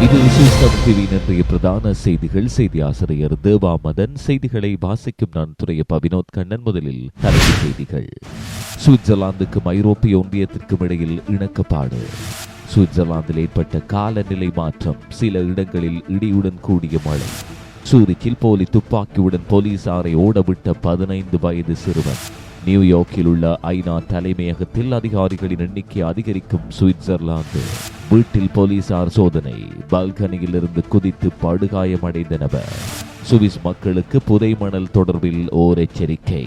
இது விசேஷம் டிவியின் இன்றைய பிரதான செய்திகள். செய்தி ஆசிரியர் தேவா மதன் செய்திகளை வாசிக்கும் நான் துறைய வினோத் கண்ணன். முதலில் தலைப்புச் செய்திகள். சுவிட்சர்லாந்துக்கும் ஐரோப்பிய ஒன்றியத்திற்கும் இடையில் இணக்கப்பாடு. சுவிட்சர்லாந்தில் ஏற்பட்ட காலநிலை மாற்றம் சில இடங்களில் இடியுடன் கூடிய மழை. சூரிச்சில் போலி துப்பாக்கியுடன் போலீசாரை ஓடவிட்ட பதினைந்து வயது சிறுவன். நியூயார்க்கில் உள்ள ஐநா தலைமையகத்தில் அதிகாரிகளின் எண்ணிக்கை அதிகரிக்கும் சுவிட்சர்லாந்து. வீட்டில் போலீசார் சோதனை. பால்கனியில் இருந்து குதித்து படுகாயமடைந்த நபர். சுவிஸ் மக்களுக்கு புதைமணல் தொடர்பில் ஓர் எச்சரிக்கை.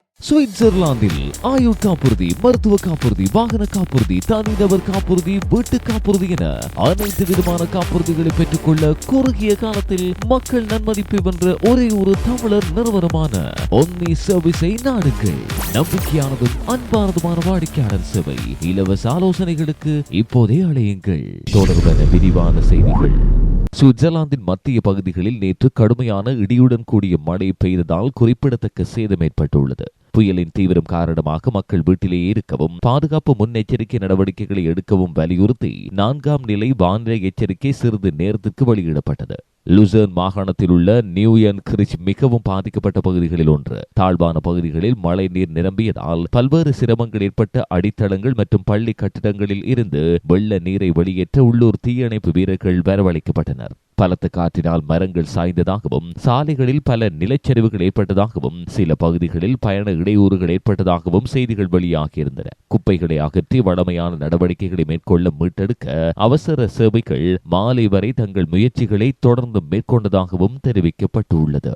சுவிட்சர்லாந்தில் ஆயுள் காப்புறுதி மருத்துவ காப்புறுதி வாகன காப்புறுதி தனிநபர் காப்புறுதி வீட்டு காப்புறுதி என அனைத்து விதமான காப்புறுதிகளை பெற்றுக்கொள்ள குறுகிய காலத்தில் மக்கள் நன்மதிப்பை வென்ற ஒரே ஒரு தமிழர் நிறுவனமான ஒன்னி சர்வீஸை நாடுங்கள். நம்பிக்கையானதும் அன்பானதுமான வாடிக்கையாளர் சேவை இலவச ஆலோசனைகளுக்கு இப்போதே அழையுங்கள். தொடர்பான விரிவான செய்திகள். சுவிட்சர்லாந்தின் மத்திய பகுதிகளில் நேற்று கடுமையான இடியுடன் கூடிய மழை பெய்ததால் குறிப்பிடத்தக்க சேதம் ஏற்பட்டுள்ளது. புயலின் தீவிரம் காரணமாக மக்கள் வீட்டிலேயே இருக்கவும் பாதுகாப்பு முன்னெச்சரிக்கை நடவடிக்கைகளை எடுக்கவும் வலியுறுத்தி நான்காம் நிலை வானிலை எச்சரிக்கை சிறிது நேரத்திற்கு வெளியிடப்பட்டது. லுசர்ன் மாகாணத்தில் உள்ள நியூயன் கிரிச் மிகவும் பாதிக்கப்பட்ட பகுதிகளில் ஒன்று. தாழ்வான பகுதிகளில் மழை நீர் நிரம்பியதால் பல்வேறு சிரமங்கள் ஏற்பட்ட அடித்தளங்கள் மற்றும் பள்ளி கட்டிடங்களில் இருந்து வெள்ள நீரை வெளியேற்ற உள்ளூர் தீயணைப்பு வீரர்கள் வரவழைக்கப்பட்டனர். பலத்த காற்றினால் மரங்கள் சாய்ந்ததாகவும் சாலைகளில் பல நிலச்சரிவுகள் ஏற்பட்டதாகவும் சில பகுதிகளில் பயண இடையூறுகள் ஏற்பட்டதாகவும் செய்திகள் வெளியாகியிருந்தன. குப்பைகளை அகற்றி வளமையான நடவடிக்கைகளை மேற்கொள்ள மீட்டெடுக்க அவசர சேவைகள் மாலை வரை தங்கள் முயற்சிகளை தொடர்ந்து மேற்கொண்டதாகவும் தெரிவிக்கப்பட்டுள்ளது.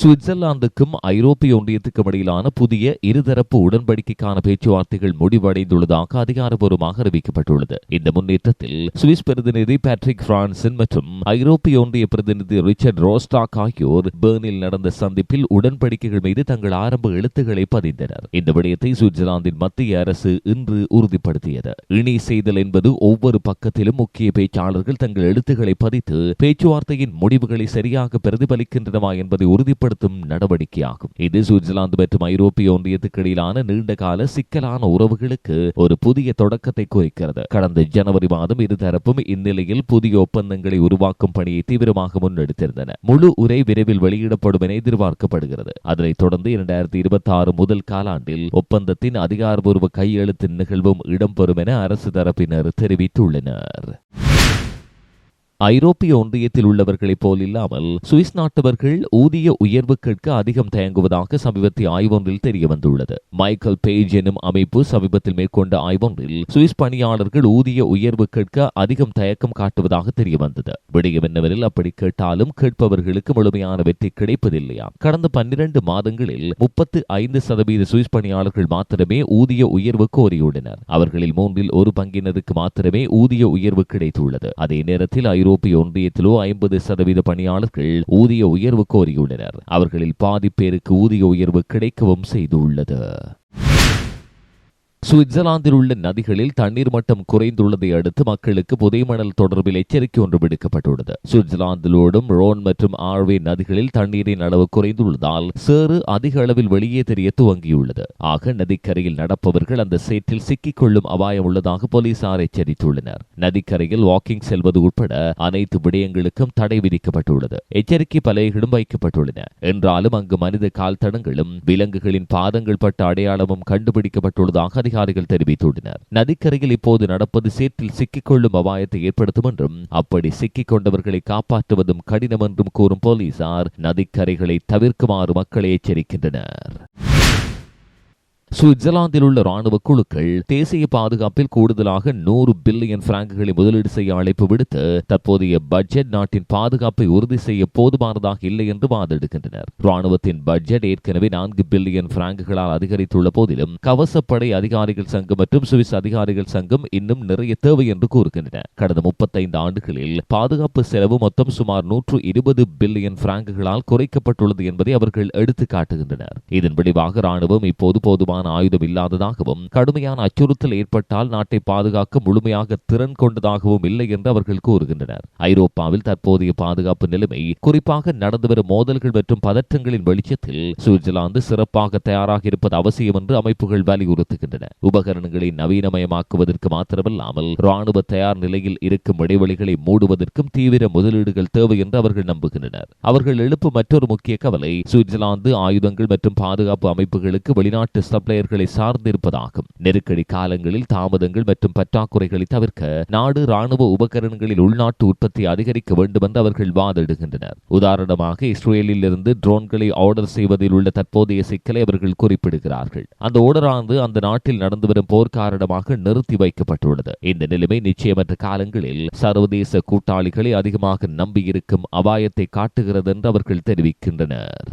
சுவிட்சர்லாந்துக்கும் ஐரோப்பிய ஒன்றியத்துக்கும் இடையிலான புதிய இருதரப்பு உடன்படிக்கைக்கான பேச்சுவார்த்தைகள் முடிவடைந்துள்ளதாக அதிகாரப்பூர்வமாக அறிவிக்கப்பட்டுள்ளது. இந்த முன்னேற்றத்தில் சுவிஸ் பிரதிநிதி பேட்ரிக் பிரான்சன் மற்றும் ஐரோப்பிய ஒன்றிய பிரதிநிதி ரிச்சர்ட் ரோஸ்டாக் ஆகியோர் பேர்னில் நடந்த சந்திப்பில் உடன்படிக்கைகள் மீது தங்கள் ஆரம்ப எழுத்துக்களை பதிந்தனர். இந்த விடயத்தை சுவிட்சர்லாந்தின் மத்திய அரசு இன்று உறுதிப்படுத்தியது. இணை செய்தல் என்பது ஒவ்வொரு பக்கத்திலும் முக்கிய பேச்சாளர்கள் தங்கள் எழுத்துக்களை பதித்து பேச்சுவார்த்தையின் முடிவுகளை சரியாக பிரதிபலிக்கின்றனவா என்பதை உறுதி உறுதிப்படுத்தும் நடவடிக்கையாகும். இது சுவிட்சர்லாந்து மற்றும் ஐரோப்பிய ஒன்றியத்துக்கு இடையிலான நீண்டகால சிக்கலான உறவுகளுக்கு ஒரு புதிய தொடக்கத்தை குறிக்கிறது. கடந்த ஜனவரி மாதம் இருதரப்பும் இந்நிலையில் புதிய ஒப்பந்தங்களை உருவாக்கும் பணியை தீவிரமாக முன்னெடுத்திருந்தன. முழு உரை விரைவில் வெளியிடப்படும் என எதிர்பார்க்கப்படுகிறது. அதனைத் தொடர்ந்து இரண்டாயிரத்தி இருபத்தி ஆறு முதல் காலாண்டில் ஒப்பந்தத்தின் அதிகாரப்பூர்வ கையெழுத்து நிகழ்வும் இடம்பெறும் என அரசு தரப்பினர் தெரிவித்துள்ளனர். ஐரோப்பிய ஒன்றியத்தில் உள்ளவர்களைப் போல் இல்லாமல் சுவிஸ் நாட்டவர்கள் ஊதிய உயர்வு கேட்க அதிகம் தயங்குவதாக சமீபத்திய ஆய்வொன்றில் தெரிய வந்துள்ளது மைக்கேல் பேஜ் எனும் அமைப்பு சமீபத்தில் மேற்கொண்ட ஆய்வொன்றில் சுவிஸ் பணியாளர்கள் ஊதிய உயர்வு கேட்க அதிகம் தயக்கம் காட்டுவதாக தெரிய வந்தது விடயம் என்னவெனில் அப்படி கேட்டாலும் கேட்பவர்களுக்கு முழுமையான வெற்றி கிடைப்பதில்லையா? கடந்த பன்னிரண்டு மாதங்களில் முப்பத்து ஐந்து சதவீத சுவிஸ் பணியாளர்கள் மாத்திரமே ஊதிய உயர்வு கோரியுள்ளனர். அவர்களில் மூன்றில் ஒரு பங்கினருக்கு மாத்திரமே ஊதிய உயர்வு கிடைத்துள்ளது. அதே நேரத்தில் ஐரோப்பிய ஒன்றியத்திலோ ஐம்பது சதவீத பணியாளர்கள் ஊதிய உயர்வு கோரியுள்ளனர். அவர்களில் பாதி பேருக்கு ஊதிய உயர்வு கிடைக்கவும் செய்துள்ளது. சுவிட்சர்லாந்தில் உள்ள நதிகளில் தண்ணீர் மட்டம் குறைந்துள்ளதை அடுத்து மக்களுக்கு புதைமணல் தொடர்பில் எச்சரிக்கை ஒன்று விடுக்கப்பட்டுள்ளது. சுவிட்சர்லாந்திலோடும் ரோன் மற்றும் ஆர்வே நதிகளில் தண்ணீரின் அளவு குறைந்துள்ளதால் சேறு அதிக அளவில் வெளியே தெரிய துவங்கியுள்ளது. ஆக நதிக்கரையில் நடப்பவர்கள் அந்த சேற்றில் சிக்கிக் கொள்ளும் அபாயம் உள்ளதாக போலீசார் எச்சரித்துள்ளனர். நதிக்கரையில் வாக்கிங் செல்வது உட்பட அனைத்து விடயங்களுக்கும் தடை விதிக்கப்பட்டுள்ளது. எச்சரிக்கை பலகைகளும் வைக்கப்பட்டுள்ளன. என்றாலும் அங்கு மனித கால் தடங்களும் விலங்குகளின் பாதங்கள் பட்ட அடையாளமும் கண்டுபிடிக்கப்பட்டுள்ளதாக அதிகாரிகள் தெரிவித்துள்ளனர் நதிக்கரையில் இப்போது நடப்பது சேற்றில் சிக்கிக்கொள்ளும் அபாயத்தை ஏற்படுத்தும் என்றும் அப்படி சிக்கிக் கொண்டவர்களை காப்பாற்றுவதும் கடினம் என்றும் கூறும் போலீசார் நதிக்கரைகளை தவிர்க்குமாறு மக்களை எச்சரிக்கின்றனர். சுவிட்சர்லாந்தில் உள்ள ராணுவ குழுக்கள் தேசிய பாதுகாப்பில் கூடுதலாக நூறு பில்லியன் பிராங்குகளை முதலீடு செய்ய அழைப்பு விடுத்து தற்போதைய பட்ஜெட் நாட்டின் பாதுகாப்பை உறுதி செய்ய போதுமானதாக இல்லை என்று வாதிடுகின்றனர். ராணுவத்தின் பட்ஜெட் ஏற்கனவே நான்கு பில்லியன் பிராங்குகளால் அதிகரித்துள்ள போதிலும் கவசப்படை அதிகாரிகள் சங்கம் மற்றும் சுவிஸ் அதிகாரிகள் சங்கம் இன்னும் நிறைய தேவை என்று கூறுகின்றன கடந்த முப்பத்தைந்து ஆண்டுகளில் பாதுகாப்பு செலவு மொத்தம் சுமார் நூற்று இருபது பில்லியன் பிராங்குகளால் குறைக்கப்பட்டுள்ளது என்பதை அவர்கள் எடுத்து காட்டுகின்றனர் இதன் விளைவாக ராணுவம் இப்போது போதுமான ஆயுதம் இல்லாததாகவும் கடுமையான அச்சுறுத்தல் ஏற்பட்டால் நாட்டை பாதுகாக்க முழுமையாக திறன் கொண்டதாகவும் இல்லை என்று அவர்கள் கூறுகின்றனர். ஐரோப்பாவில் தற்போதைய பாதுகாப்பு நிலைமை குறிப்பாக நடந்து வரும் மோதல்கள் மற்றும் பதற்றங்களின் வெளிச்சத்தில் சுவிட்சர்லாந்து சிறப்பாக தயாராக இருப்பது அவசியம் என்று அமைப்புகள் வலியுறுத்துகின்றன. உபகரணங்களை நவீனமயமாக்குவதற்கு மாத்திரமல்லாமல் ராணுவ தயார் நிலையில் இருக்கும் இடைவெளிகளை மூடுவதற்கும் தீவிர முதலீடுகள் தேவை என்று அவர்கள் நம்புகின்றனர். அவர்கள் எழுப்பும் மற்றொரு முக்கிய கவலை சுவிட்சர்லாந்து ஆயுதங்கள் மற்றும் பாதுகாப்பு அமைப்புகளுக்கு வெளிநாட்டு சப்ளை சப்ளையர்களை சார்ந்திருப்பதாகும். நெருக்கடி காலங்களில் தாமதங்கள் மற்றும் பற்றாக்குறைகளை தவிர்க்க நாடு ராணுவ உபகரணங்களில் உள்நாட்டு உற்பத்தி அதிகரிக்க வேண்டும் என்று அவர்கள் வாதிடுகின்றனர். உதாரணமாக இஸ்ரேலில் இருந்து ட்ரோன்களை ஆர்டர் செய்வதில் உள்ள தற்போதைய சிக்கலை அவர்கள் குறிப்பிடுகிறார்கள். அந்த ஓர்டரானது அந்த நாட்டில் நடந்து வரும் போர் காரணமாக நிறுத்தி வைக்கப்பட்டுள்ளது. இந்த நிலைமை நிச்சயமற்ற காலங்களில் சர்வதேச கூட்டாளிகளை அதிகமாக நம்பியிருக்கும் அபாயத்தை காட்டுகிறது என்று அவர்கள் தெரிவிக்கின்றனர்.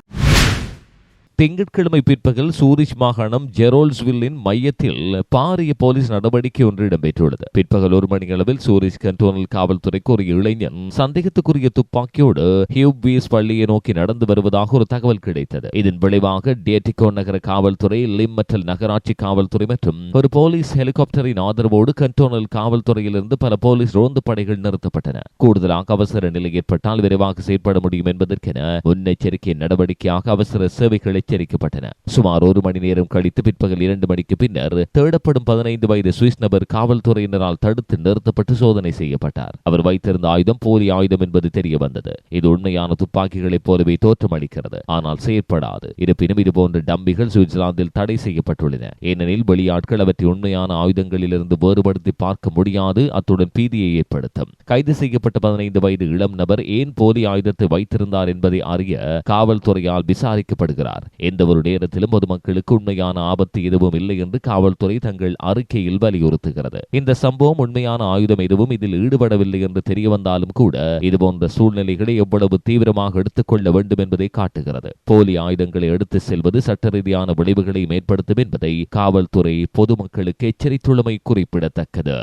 திங்கட்கிழமை பிற்பகல் சூரிச் மாகாணம் ஜெரோல்ஸ்வில்லின் மையத்தில் பாரிய போலீஸ் நடவடிக்கை ஒன்று இடம்பெற்றுள்ளது. பிற்பகல் ஒரு மணி அளவில் சூரிச் கண்டோனல் காவல்துறைக்கு ஒரு இளைஞன் சந்தேகத்துக்குரிய துப்பாக்கியோடு ஹியூபீஸ் பள்ளியை நோக்கி நடந்து வருவதாக ஒரு தகவல் கிடைத்தது. இதன் விளைவாக டேட்டிகோ நகர காவல்துறை லிம்மற்றல் நகராட்சி காவல்துறை மற்றும் ஒரு போலீஸ் ஹெலிகாப்டரின் ஆதரவோடு கண்டோனல் காவல்துறையிலிருந்து பல போலீஸ் ரோந்து படைகள் நிறுத்தப்பட்டன. கூடுதலாக அவசர நிலை ஏற்பட்டால் விரைவாக செயற்பட முடியும் என்பதற்கென முன்னெச்சரிக்கை நடவடிக்கையாக அவசர சேவைகளை எச்சரிக்கப்பட்டன சுமார் ஒரு மணி நேரம் கழித்து பிற்பகல் இரண்டு மணிக்கு பின்னர் தேடப்படும் பதினைந்து வயது சுவிஸ் நபர் காவல்துறையினரால் தடுத்து நிறுத்தப்பட்டு சோதனை செய்யப்பட்டார். அவர் வைத்திருந்த ஆயுதம் போலி ஆயுதம் என்பது தெரிய வந்தது. இது உண்மையான துப்பாக்கிகளைப் போலவே தோற்றமளிக்கிறது. ஆனால் செயற்படாது. இருப்பினும் இதுபோன்ற டம்பிகள் சுவிட்சர்லாந்தில் தடை செய்யப்பட்டுள்ளன. ஏனெனில் வெளியாட்கள் அவற்றை உண்மையான ஆயுதங்களிலிருந்து வேறுபடுத்தி பார்க்க முடியாது. அத்துடன் பீதியை ஏற்படுத்தும். கைது செய்யப்பட்ட பதினைந்து வயது இளம் நபர் ஏன் போலி ஆயுதத்தை வைத்திருந்தார் என்பதை அறிய காவல்துறையால் விசாரிக்கப்படுகிறார். எந்த ஒரு நேரத்திலும் பொதுமக்களுக்கு உண்மையான ஆபத்து எதுவும் இல்லை என்று காவல்துறை தங்கள் அறிக்கையில் வலியுறுத்துகிறது. இந்த சம்பவம் உண்மையான ஆயுதம் எதுவும் இதில் ஈடுபடவில்லை என்று தெரிய வந்தாலும் கூட இதுபோன்ற சூழ்நிலைகளை எவ்வளவு தீவிரமாக எடுத்துக்கொள்ள வேண்டும் என்பதை காட்டுகிறது. போலி ஆயுதங்களை எடுத்து செல்வது சட்ட ரீதியான விளைவுகளை ஏற்படுத்தும் என்பதை காவல்துறை பொதுமக்களுக்கு எச்சரித்துள்ளமை குறிப்பிடத்தக்கது.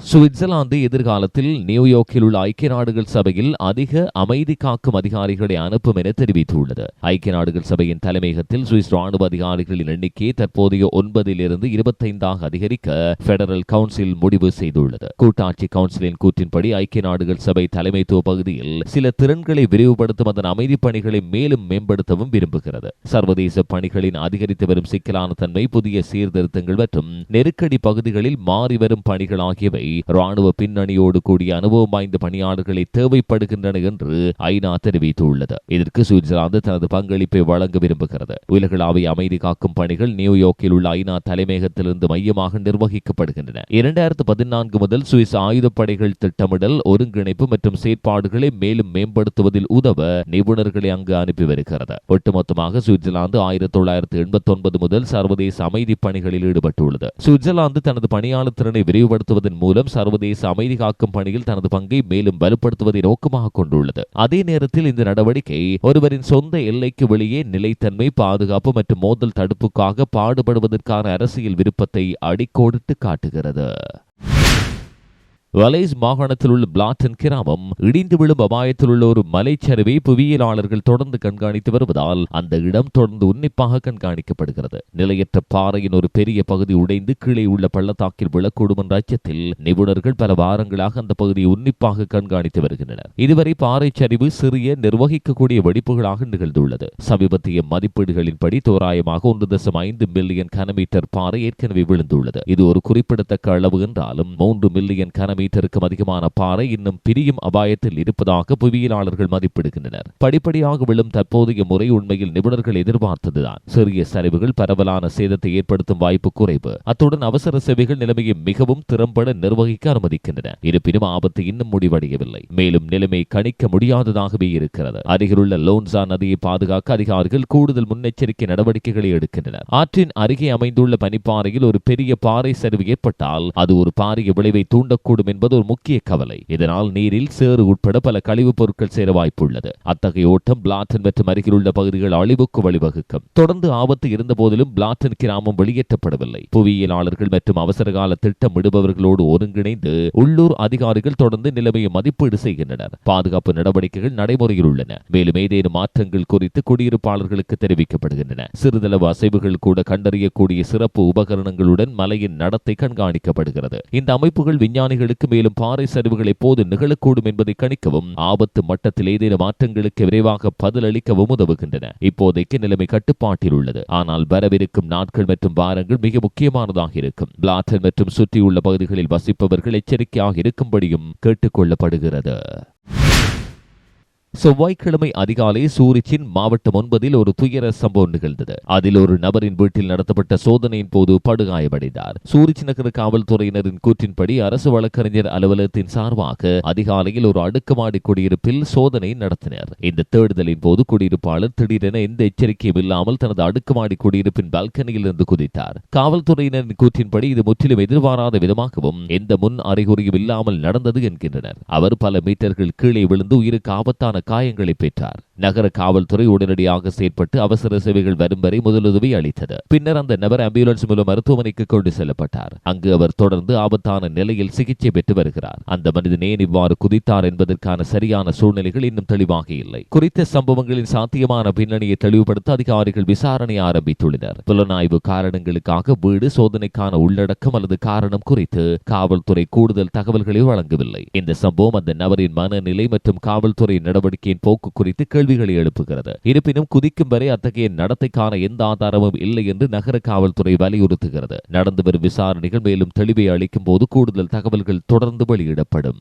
சுவிட்சர்லாந்து எதிர்காலத்தில் நியூயார்க்கில் உள்ள ஐக்கிய நாடுகள் சபையில் அதிக அமைதி காக்கும் அதிகாரிகளை அனுப்பும் என தெரிவித்துள்ளது. ஐக்கிய நாடுகள் சபையின் தலைமையகத்தில் சுவிஸ் ராணுவ அதிகாரிகளின் எண்ணிக்கை தற்போதைய ஒன்பதிலிருந்து இருபத்தைந்தாக அதிகரிக்க பெடரல் கவுன்சில் முடிவு செய்துள்ளது. கூட்டாட்சி கவுன்சிலின் கூற்றின்படி ஐக்கிய நாடுகள் சபை தலைமைத்துவ பகுதியில் சில திறன்களை விரிவுபடுத்தும் அதன் அமைதி பணிகளை மேலும் மேம்படுத்தவும் விரும்புகிறது. சர்வதேச பணிகளின் அதிகரித்து வரும் சிக்கலான தன்மை புதிய சீர்திருத்தங்கள் மற்றும் நெருக்கடி பகுதிகளில் மாறி வரும் பணிகள் ஆகியவை ராணுவ பின்னணியோடு கூடிய அனுபவம் வாய்ந்த பணியாளர்களை தேவைப்படுகின்றன என்று ஐநா தெரிவித்துள்ளது. இதற்கு சுவிட்சர்லாந்து தனது பங்களிப்பை வழங்க விரும்புகிறது. உலகளாவிய அமைதி காக்கும் பணிகள் நியூயார்க்கில் உள்ள ஐநா தலைமையகத்திலிருந்து மையமாக நிர்வகிக்கப்படுகின்றன. இரண்டாயிரத்து பதினான்கு முதல் சுவிஸ் ஆயுதப்படைகள் திட்டமிடல் ஒருங்கிணைப்பு மற்றும் செயற்பாடுகளை மேலும் மேம்படுத்துவதில் உதவ நிபுணர்களை அங்கு அனுப்பி வருகிறது. ஒட்டுமொத்தமாக சுவிட்சர்லாந்து ஆயிரத்தி தொள்ளாயிரத்து எண்பத்தி ஒன்பது முதல் சர்வதேச அமைதி பணிகளில் ஈடுபட்டுள்ளது. சுவிட்சர்லாந்து தனது பணியாளர் திறனை விரிவுபடுத்துவதன் மூலம் சர்வதேச அமைதி காக்கும் பணியில் தனது பங்கை மேலும் வலுப்படுத்துவதை நோக்கமாக கொண்டுள்ளது. அதே நேரத்தில் இந்த நடவடிக்கை ஒருவரின் சொந்த எல்லைக்கு வெளியே நிலைத்தன்மை பாதுகாப்பு மற்றும் மோதல் தடுப்புக்காக பாடுபடுவதற்கான அரசியல் விருப்பத்தை அடிக்கோடிட்டு காட்டுகிறது. வலைஸ் மாகாணத்தில் உள்ள பிளாட்டன் கிராமம் இடிந்து விழும் அபாயத்தில் உள்ள ஒரு மலைச்சரிவை புவியியலாளர்கள் தொடர்ந்து கண்காணித்து வருவதால் அந்த இடம் தொடர்ந்து உன்னிப்பாக கண்காணிக்கப்படுகிறது. நிலையற்ற பாறையின் ஒரு பெரிய பகுதி உடைந்து கீழே உள்ள பள்ளத்தாக்கில் விழக்கூடும் என்ற அச்சத்தில் நிபுணர்கள் பல வாரங்களாக அந்த பகுதியை உன்னிப்பாக கண்காணித்து வருகின்றனர். இதுவரை பாறை சரிவு சிறிய நிர்வகிக்கக்கூடிய வெடிப்புகளாக நிகழ்ந்துள்ளது. சமீபத்திய மதிப்பீடுகளின்படி தோராயமாக ஒன்று தசம் ஐந்து மில்லியன் கனமீட்டர் பாறை ஏற்கனவே விழுந்துள்ளது. இது ஒரு குறிப்பிடத்தக்க அளவு என்றாலும் மூன்று மில்லியன் மீட்டருக்கும் அதிகமான பாறை இன்னும் பிரியும் அபாயத்தில் இருப்பதாக புவியியலாளர்கள் மதிப்பிடுகின்றனர். படிப்படியாக விழும் தற்போதைய முறை உண்மையில் நிபுணர்கள் எதிர்பார்த்ததுதான். சிறிய சரிவுகள் பரவலான சேதத்தை ஏற்படுத்தும் வாய்ப்பு குறைவு. அத்துடன் அவசர சேவைகள் நிலைமையை மிகவும் திறம்பட நிர்வகிக்க அனுமதிக்கின்றன. இருப்பினும் ஆபத்து இன்னும் முடிவடையவில்லை. மேலும் நிலைமை கணிக்க முடியாததாகவே இருக்கிறது. அருகிலுள்ள லோன்சா நதியை பாதுகாக்க அதிகாரிகள் கூடுதல் முன்னெச்சரிக்கை நடவடிக்கைகளை எடுக்கின்றனர். ஆற்றின் அருகே அமைந்துள்ள பனிப்பாறையில் ஒரு பெரிய பாறை சரிவு ஏற்பட்டால் அது ஒரு பாரிய விளைவை தூண்டக்கூடும் என்பது ஒரு முக்கிய கவலை. இதனால் நீரில் சேறு உட்பட பல கழிவுப் பொருட்கள் சேர வாய்ப்புள்ளது. அத்தகைய ஓட்டம் பிளாட்டன் மற்றும் அருகிலுள்ள பகுதிகள் அழிவுக்கு வழிவகுக்கும். தொடர்ந்து ஆபத்து இருந்த போதிலும் பிளாட்டன் கிராமம் வெளியேற்றப்படவில்லை. புவியியலாளர்கள் மற்றும் அவசரகால திட்டமிடுபவர்களோடு ஒருங்கிணைந்து உள்ளூர் அதிகாரிகள் தொடர்ந்து நிலைமையை மதிப்பீடு செய்கின்றனர். பாதுகாப்பு நடவடிக்கைகள் நடைமுறையில் உள்ளன. மேலும் ஏதேனும் மாற்றங்கள் குறித்து குடியிருப்பாளர்களுக்கு தெரிவிக்கப்படுகின்றன. சிறிதளவு அசைவுகள் கூட கண்டறியக்கூடிய சிறப்பு உபகரணங்களுடன் மலையின் நடத்தை கண்காணிக்கப்படுகிறது. இந்த அமைப்புகள் விஞ்ஞானிகளுக்கு மேலும் பாறை சரிவுகள் எப்போது நிகழக்கூடும் என்பதை கணிக்கவும் ஆபத்து மட்டத்தில் ஏதேனும் மாற்றங்களுக்கு விரைவாக பதிலளிக்கவும் உதவுகின்றன. இப்போதைக்கு நிலைமை கட்டுப்பாட்டில் உள்ளது. ஆனால் வரவிருக்கும் நாட்கள் மற்றும் வாரங்கள் மிக முக்கியமானதாக இருக்கும். பிளாட்டன் மற்றும் சுற்றியுள்ள பகுதிகளில் வசிப்பவர்கள் எச்சரிக்கையாக இருக்கும்படியும் கேட்டுக்கொள்ளப்படுகிறது செவ்வாய்க்கிழமை அதிகாலை சூரிச்சின் மாவட்டம் ஒன்பதில் ஒரு துயர சம்பவம் நிகழ்ந்தது. அதில் ஒரு நபரின் வீட்டில் நடத்தப்பட்ட சோதனையின் போது படுகாயமடைந்தார். சூரிச் நகர காவல்துறையினரின் கூற்றின்படி அரசு வழக்கறிஞர் அலுவலகத்தின் சார்பாக அதிகாலையில் ஒரு அடுக்குமாடி குடியிருப்பில் சோதனை நடத்தினர். இந்த தேடுதலின் போது குடியிருப்பாளர் திடீரென எந்த எச்சரிக்கையும் இல்லாமல் தனது அடுக்குமாடி குடியிருப்பின் பால்கனியில் இருந்து குதித்தார். காவல்துறையினரின் கூற்றின்படி இது முற்றிலும் எதிர்பாராத விதமாகவும் எந்த முன் அறிகுறியும் இல்லாமல் நடந்தது என்கின்றனர். அவர் பல மீட்டர்கள் கீழே விழுந்து உயிருக்கு ஆபத்தான காயங்களை பெற்றார். நகர காவல்துறை உடனடியாக செயற்பட்டு அவசர சேவைகள் வரும் வரை முதலுதவி அளித்தது. பின்னர் அந்த நபர் ஆம்புலன்ஸ் மூலம் மருத்துவமனைக்கு கொண்டு செல்லப்பட்டார். அங்கு அவர் தொடர்ந்து ஆபத்தான நிலையில் சிகிச்சை பெற்று வருகிறார். அந்த மனிதன் ஏன் இவ்வாறு குதித்தார் என்பதற்கான சரியான சூழ்நிலைகள் இன்னும் தெளிவாக இல்லை. குறித்த சம்பவங்களின் சாத்தியமான பின்னணியை தெளிவுபடுத்த அதிகாரிகள் விசாரணை ஆரம்பித்துள்ளனர். புலனாய்வு காரணங்களுக்காக வீடு சோதனைக்கான உள்ளடக்கம் அல்லது காரணம் குறித்து காவல்துறை கூடுதல் தகவல்களை வழங்கவில்லை. இந்த சம்பவம் அந்த நபரின் மனநிலை மற்றும் காவல்துறை நடவடிக்கையின் போக்கு குறித்து கேள்விகளை எழுப்புகிறது. இருப்பினும் குதிக்கும் வரை அத்தகைய நடத்தைக்கான எந்த ஆதாரமும் இல்லை என்று நகர காவல்துறை வலியுறுத்துகிறது. நடந்து வரும் விசாரணைகள் மேலும் தெளிவை அளிக்கும் போது கூடுதல் தகவல்கள் தொடர்ந்து வெளியிடப்படும்.